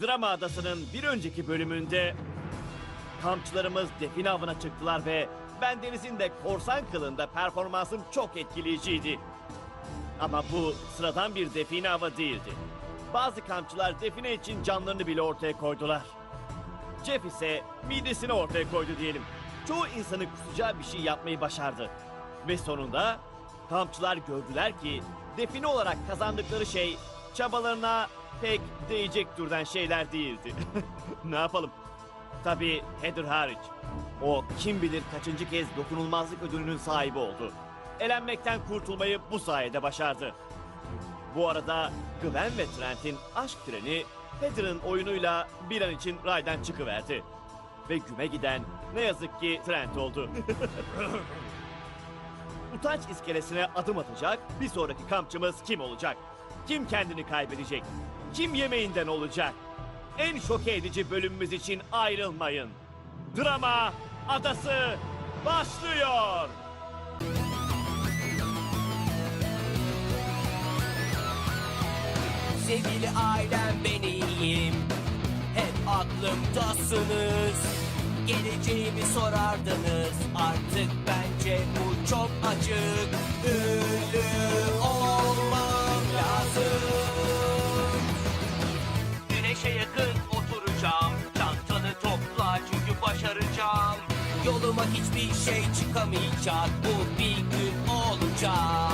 Drama Adası'nın bir önceki bölümünde kampçılarımız define avına çıktılar ve ben Deniz'in de korsan kılığında performansım çok etkileyiciydi. Ama bu sıradan bir define avı değildi. Bazı kampçılar define için canlarını bile ortaya koydular. Jeff ise midesini ortaya koydu diyelim. Çoğu insanı kusacağı bir şey yapmayı başardı. Ve sonunda kampçılar gördüler ki define olarak kazandıkları şey çabalarına pek değecek türden şeyler değildi. ne yapalım? Tabii Heather hariç. O kim bilir kaçıncı kez dokunulmazlık ödülünün sahibi oldu. Elenmekten kurtulmayı bu sayede başardı. Bu arada Gwen ve Trent'in aşk treni Heather'ın oyunuyla bir an için raydan çıkıverdi. Ve güme giden ne yazık ki Trent oldu. Utanç iskelesine adım atacak bir sonraki kampçımız kim olacak? Kim kendini kaybedecek? Kim yemeğinden olacak? En şok edici bölümümüz için ayrılmayın. Drama Adası başlıyor. Sevgili ailem ben iyiyim Hep aklımdasınız Geleceğimi sorardınız Artık bence bu çok açık Ünlü hiçbir şey çıkamayacak. Bu bir gün olacak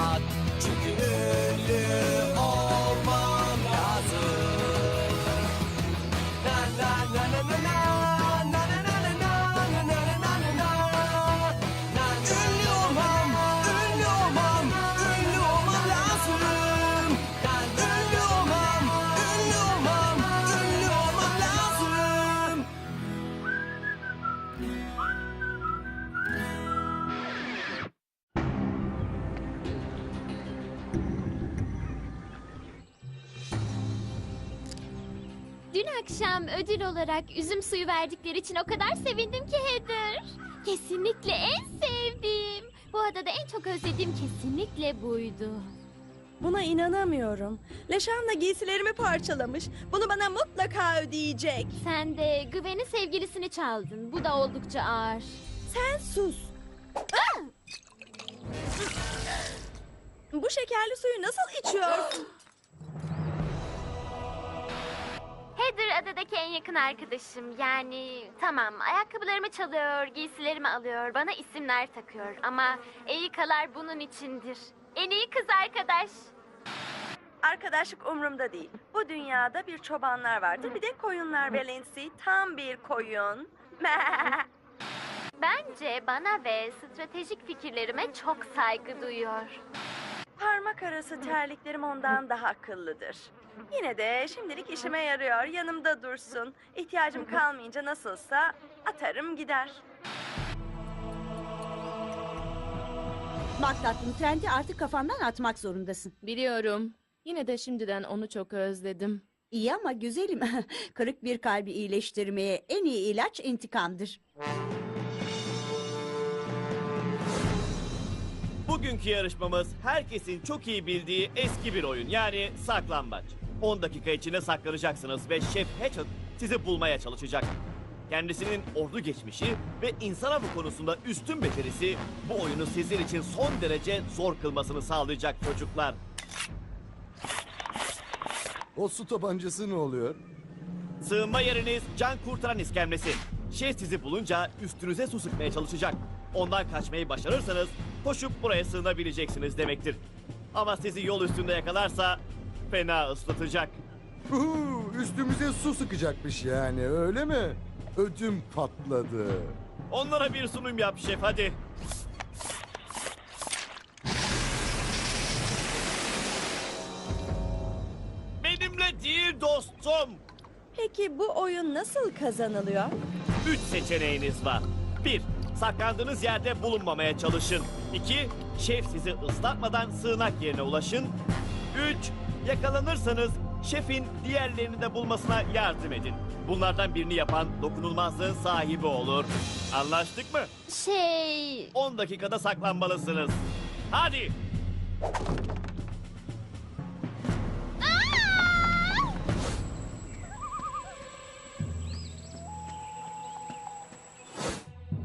Dün akşam ödül olarak üzüm suyu verdikleri için o kadar sevindim ki Heather. Kesinlikle en sevdiğim. Bu adada en çok özlediğim kesinlikle buydu. Buna inanamıyorum. Leşanla giysilerimi parçalamış. Bunu bana mutlaka ödeyecek. Sen de Gwen'in sevgilisini çaldın. Bu da oldukça ağır. Sen sus. Bu şekerli suyu nasıl içiyorsun? Adadaki en yakın arkadaşım. Yani tamam ayakkabılarımı çalıyor, giysilerimi alıyor, bana isimler takıyor. Ama Erikalar bunun içindir. En iyi kız arkadaş. Arkadaşlık umurumda değil. Bu dünyada bir çobanlar vardır. Bir de koyunlar ve Lindsay tam bir koyun. Bence bana ve stratejik fikirlerime çok saygı duyuyor. Parmak arası terliklerim ondan daha akıllıdır. Yine de şimdilik işime yarıyor. Yanımda dursun. İhtiyacım kalmayınca nasılsa atarım gider. Bak tatlım trendi artık kafandan atmak zorundasın. Biliyorum. Yine de şimdiden onu çok özledim. İyi ama güzelim. Kırık bir kalbi iyileştirmeye en iyi ilaç intikamdır. Bugünkü yarışmamız herkesin çok iyi bildiği eski bir oyun yani saklambaç. 10 dakika içinde saklanacaksınız ve Şef Hatchet sizi bulmaya çalışacak. Kendisinin ordu geçmişi ve insan avı konusunda üstün becerisi bu oyunu sizin için son derece zor kılmasını sağlayacak çocuklar. O su tabancası ne oluyor? Sığınma yeriniz can kurtaran iskemlesi. Şef sizi bulunca üstünüze su sıkmaya çalışacak. Ondan kaçmayı başarırsanız koşup buraya sığınabileceksiniz demektir. Ama sizi yol üstünde yakalarsa fena ıslatacak. Uhu, üstümüze su sıkacakmış yani öyle mi? Ödüm patladı. Onlara bir sunum yap şef hadi. Benimle değil dostum. Peki bu oyun nasıl kazanılıyor? Üç seçeneğiniz var. Bir, saklandığınız yerde bulunmamaya çalışın. İki, şef sizi ıslatmadan sığınak yerine ulaşın. Üç, Yakalanırsanız şefin diğerlerini de bulmasına yardım edin. Bunlardan birini yapan dokunulmazlığın sahibi olur. Anlaştık mı? Şey... 10 dakikada saklanmalısınız. Hadi.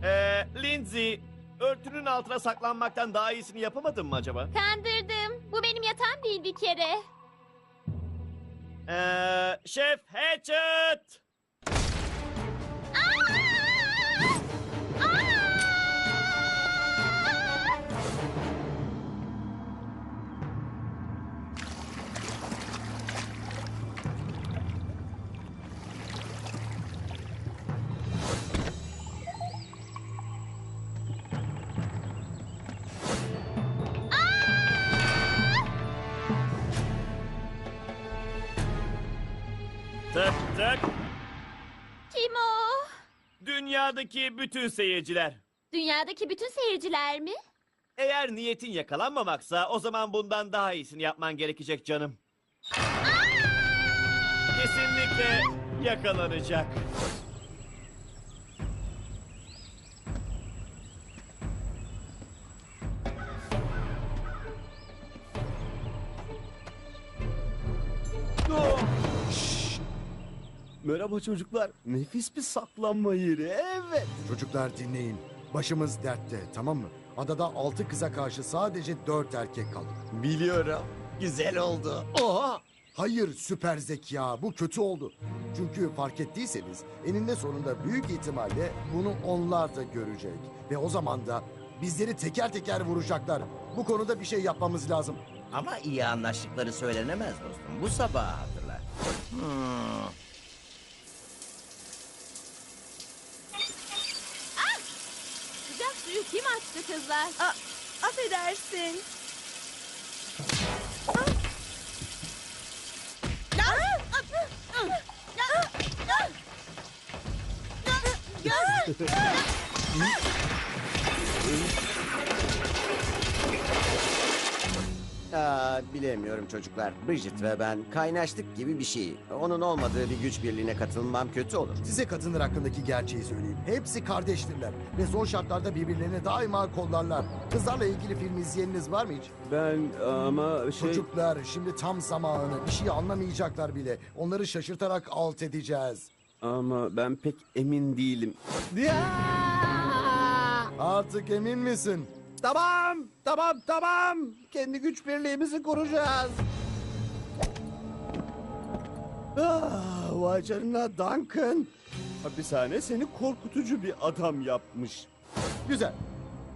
Ee, Lindsay, örtünün altına saklanmaktan daha iyisini yapamadın mı acaba? Kandırdım. Bu benim yatağım değil bir kere. Ee, Şef Hatchet! Dünyadaki bütün seyirciler. Dünyadaki bütün seyirciler mi? Eğer niyetin yakalanmamaksa o zaman bundan daha iyisini yapman gerekecek canım. Kesinlikle yakalanacak. Merhaba çocuklar. Nefis bir saklanma yeri. Evet. Çocuklar dinleyin. Başımız dertte tamam mı? Adada altı kıza karşı sadece dört erkek kaldı. Biliyorum. Güzel oldu. Oha. Hayır süper zeka bu kötü oldu. Çünkü fark ettiyseniz eninde sonunda büyük ihtimalle bunu onlar da görecek. Ve o zaman da bizleri teker teker vuracaklar. Bu konuda bir şey yapmamız lazım. Ama iyi anlaştıkları söylenemez dostum. Bu sabahı hatırla. Hmm. Açtı kızlar? Aa, affedersin. Aa, bilemiyorum çocuklar. Bridget ve ben kaynaştık gibi bir şey. Onun olmadığı bir güç birliğine katılmam kötü olur. Size kadınlar hakkındaki gerçeği söyleyeyim. Hepsi kardeştirler ve zor şartlarda birbirlerini daima kollarlar. Kızlarla ilgili film izleyeniniz var mı hiç? Ben ama şey... Çocuklar şimdi tam zamanı. Bir şey anlamayacaklar bile. Onları şaşırtarak alt edeceğiz. Ama ben pek emin değilim. Artık emin misin? Tamam, tamam, tamam. Kendi güç birliğimizi kuracağız. Ah, vay canına Duncan. Hapishane seni korkutucu bir adam yapmış. Güzel.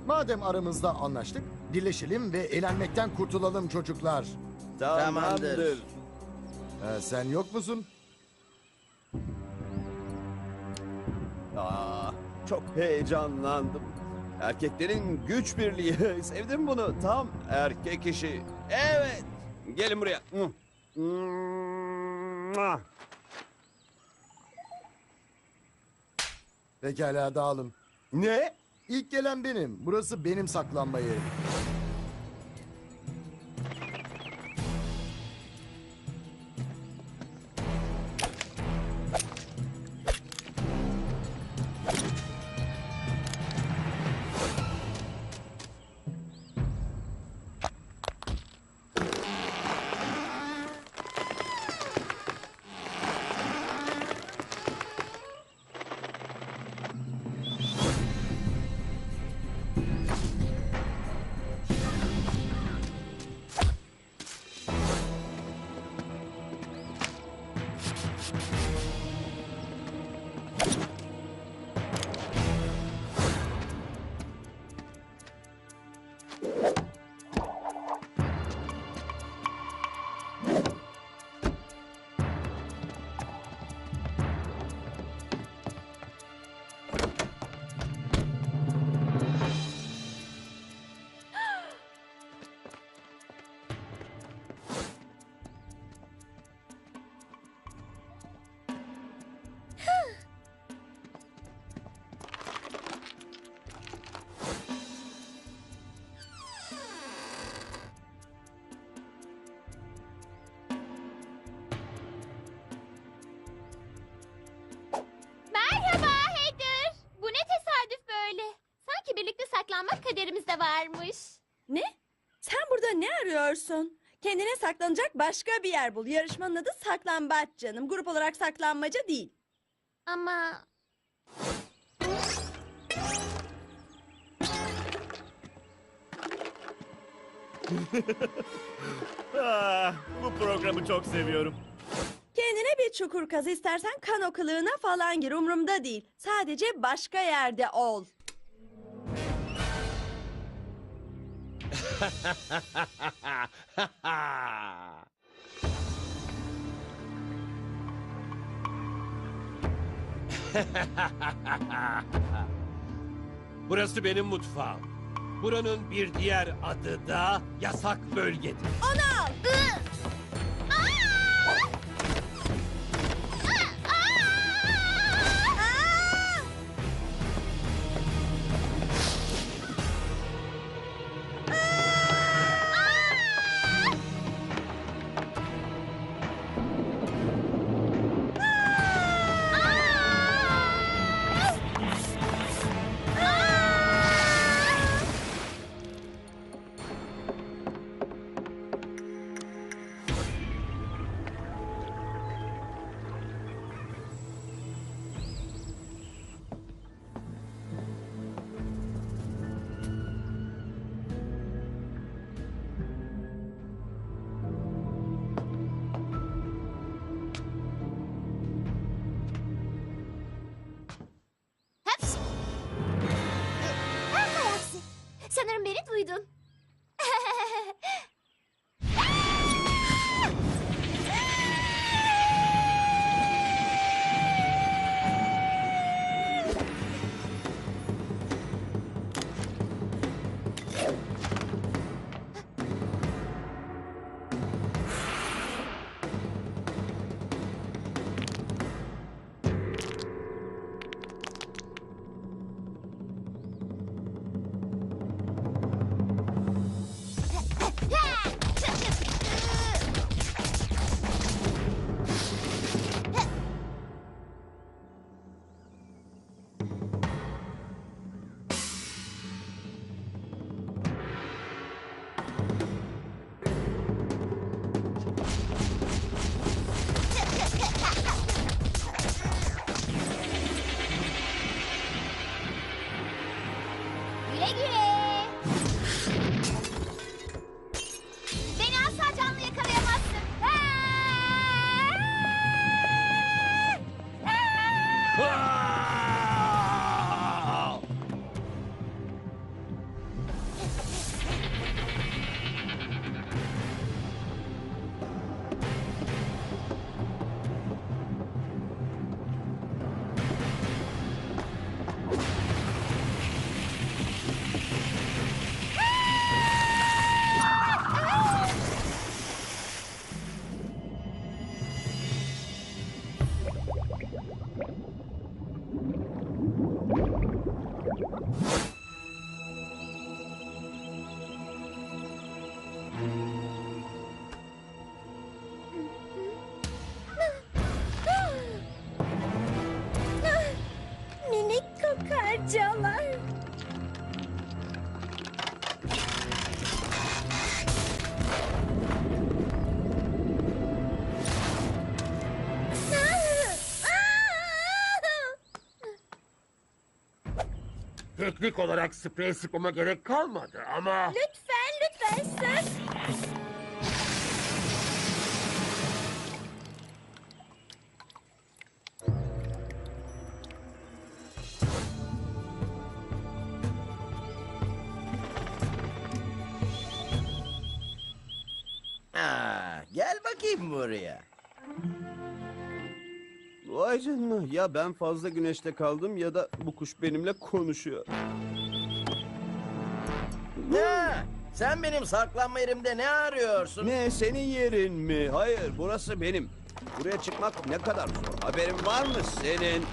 Madem aramızda anlaştık, birleşelim ve eğlenmekten kurtulalım çocuklar. Tamamdır. Ee, sen yok musun? Aa, çok heyecanlandım. Erkeklerin güç birliği. Sevdim bunu. Tam erkek işi. Evet. Gelin buraya. Pekala dağılın. Ne? İlk gelen benim. Burası benim saklanma yerim. varmış. Ne? Sen burada ne arıyorsun? Kendine saklanacak başka bir yer bul. Yarışmanın adı saklambaç canım. Grup olarak saklanmaca değil. Ama Ah, bu programı çok seviyorum. Kendine bir çukur kaz istersen kano kılığına falan gir. Umrumda değil. Sadece başka yerde ol. Burası benim mutfağım. Buranın bir diğer adı da yasak bölgedir. Hepsi. Sanırım beni duydun. Teknik olarak sprey sıkmama gerek kalmadı ama... Lütfen ya ben fazla güneşte kaldım ya da bu kuş benimle konuşuyor. Ha, sen benim saklanma yerimde ne arıyorsun? Ne senin yerin mi? Hayır burası benim. Buraya çıkmak ne kadar zor. Haberin var mı senin?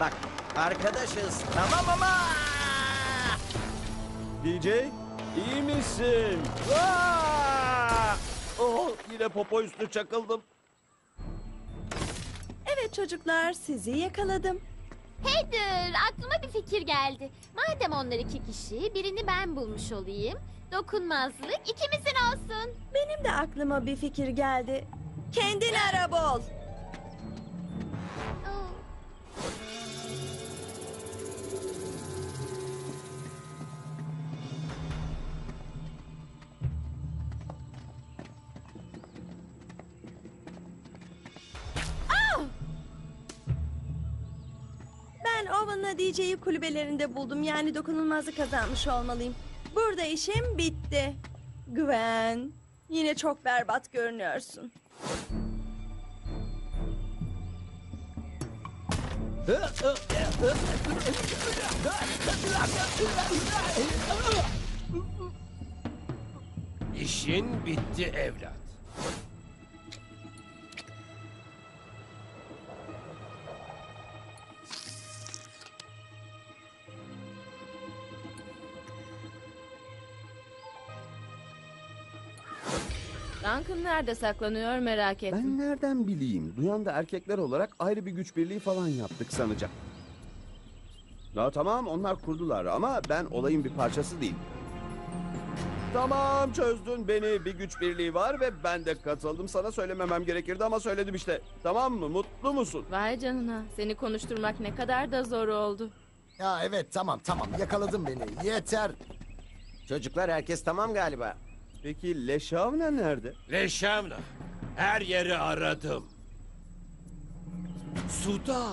Bak arkadaşız tamam ama... DJ iyi misin? Aa! Oh, yine popo üstü çakıldım. Çocuklar sizi yakaladım. Heather, aklıma bir fikir geldi. Madem onlar iki kişi, birini ben bulmuş olayım. Dokunmazlık ikimizin olsun. Benim de aklıma bir fikir geldi. Kendin ara bol. Oo. DJ'yi kulübelerinde buldum. Yani dokunulmazlık kazanmış olmalıyım. Burada işim bitti. Gwen, yine çok berbat görünüyorsun. İşin bitti evlat. Duncan nerede saklanıyor merak ettim. Ben nereden bileyim? Duyan da erkekler olarak ayrı bir güç birliği falan yaptık sanacak. Ya tamam onlar kurdular ama ben olayın bir parçası değilim. Tamam çözdün beni bir güç birliği var ve ben de katıldım. Sana söylememem gerekirdi ama söyledim işte. Tamam mı? Mutlu musun? Vay canına seni konuşturmak ne kadar da zor oldu. Ya evet tamam tamam yakaladın beni. Yeter. Çocuklar herkes tamam galiba. Peki Leşavna nerede? Reşamla. Her yeri aradım. Suda.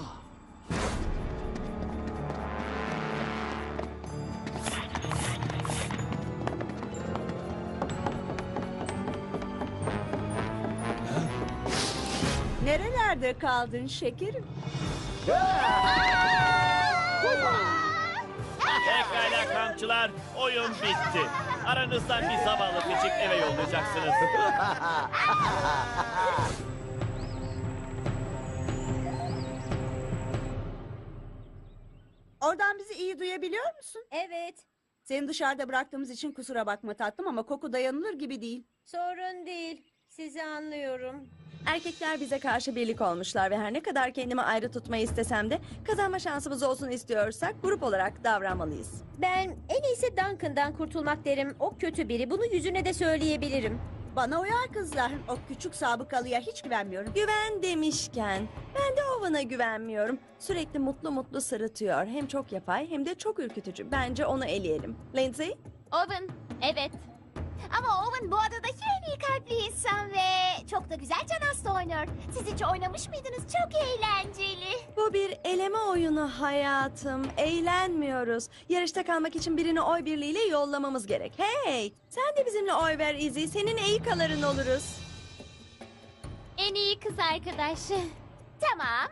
Nerelerde kaldın şekerim? Pekala kampçılar, oyun bitti. Aranızdan bir zavallı küçük eve yollayacaksınız. Oradan bizi iyi duyabiliyor musun? Evet, Seni dışarıda bıraktığımız için kusura bakma tatlım ama koku dayanılır gibi değil. sorun değil. Sizi anlıyorum. Erkekler bize karşı birlik olmuşlar ve her ne kadar kendimi ayrı tutmayı istesem de kazanma şansımız olsun istiyorsak grup olarak davranmalıyız. Ben en iyisi Duncan'dan kurtulmak derim. O kötü biri. Bunu yüzüne de söyleyebilirim. Bana uyar kızlar. O küçük sabıkalıya hiç güvenmiyorum. Güven demişken ben de Owen'a güvenmiyorum. Sürekli mutlu mutlu sırıtıyor. Hem çok yapay hem de çok ürkütücü. Bence onu eleyelim. Lindsay? Owen, evet. Ama Owen bu adadaki en iyi kalpli insan ve çok da güzel can hasta oynuyor. Siz hiç oynamış mıydınız? Çok eğlenceli. Bu bir eleme oyunu hayatım. Eğlenmiyoruz. Yarışta kalmak için birini oy birliğiyle yollamamız gerek. Hey! Sen de bizimle oy ver Izzy. Senin eğikaların oluruz. En iyi kız arkadaşı. Tamam,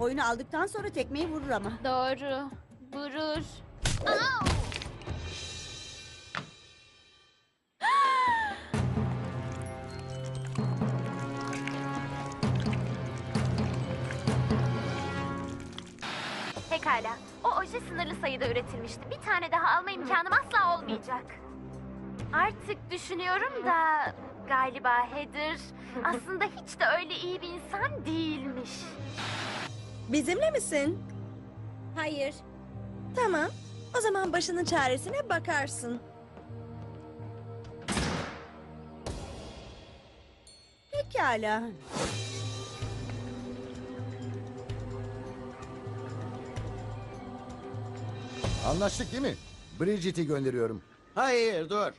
Oyunu aldıktan sonra tekmeyi vurur ama. doğru. Vurur. Au! Pekala. O oje sınırlı sayıda üretilmişti. Bir tane daha alma imkanım asla olmayacak. Artık düşünüyorum da galiba Heather aslında hiç de öyle iyi bir insan değilmiş. Bizimle misin? Hayır, Tamam. O zaman başının çaresine bakarsın. Pekala. Anlaştık değil mi? Bridget'i gönderiyorum. Hayır dur.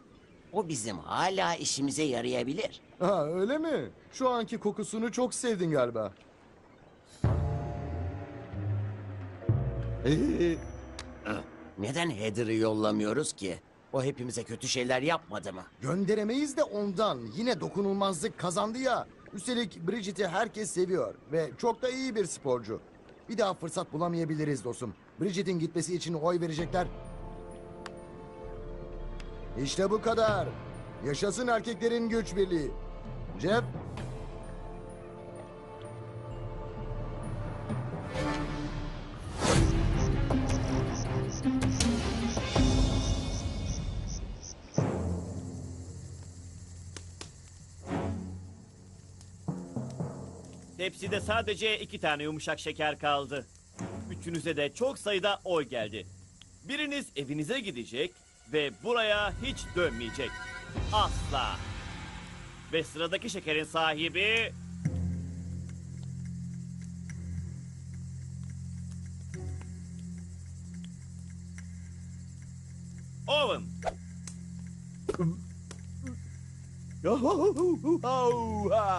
O bizim hala işimize yarayabilir. Ha öyle mi? Şu anki kokusunu çok sevdin galiba. Neden Heather'ı yollamıyoruz ki? O hepimize kötü şeyler yapmadı mı? Gönderemeyiz de ondan. Yine dokunulmazlık kazandı ya. Üstelik Bridget'i herkes seviyor ve çok da iyi bir sporcu. Bir daha fırsat bulamayabiliriz dostum. Bridget'in gitmesi için oy verecekler. İşte bu kadar. Yaşasın erkeklerin güç birliği. Jeff, Tepside sadece iki tane yumuşak şeker kaldı. Üçünüze de çok sayıda oy geldi. Biriniz evinize gidecek ve buraya hiç dönmeyecek. Asla. Ve sıradaki şekerin sahibi... Owen.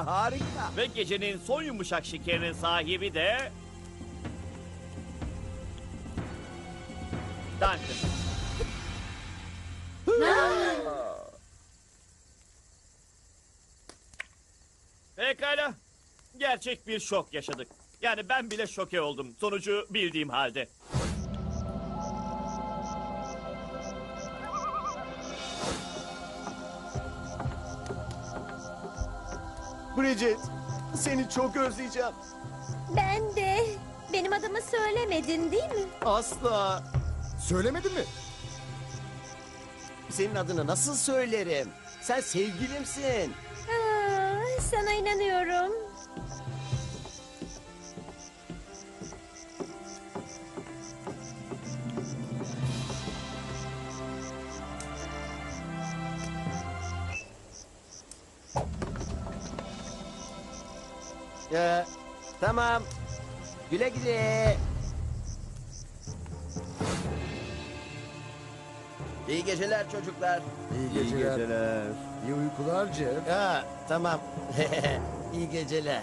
Harika. Ve gecenin son yumuşak şekerinin sahibi de... Duncan. Pekala. Gerçek bir şok yaşadık. Yani ben bile şoke oldum. Sonucu bildiğim halde. Bridget, seni çok özleyeceğim. Ben de. Benim adımı söylemedin değil mi? Asla. Söylemedin mi? Senin adını nasıl söylerim? Sen sevgilimsin. Aa, sana inanıyorum. Ya, tamam. Güle güle. İyi geceler çocuklar. İyi İyi geceler. geceler. İyi uykular Jeff. Ha, tamam. İyi geceler.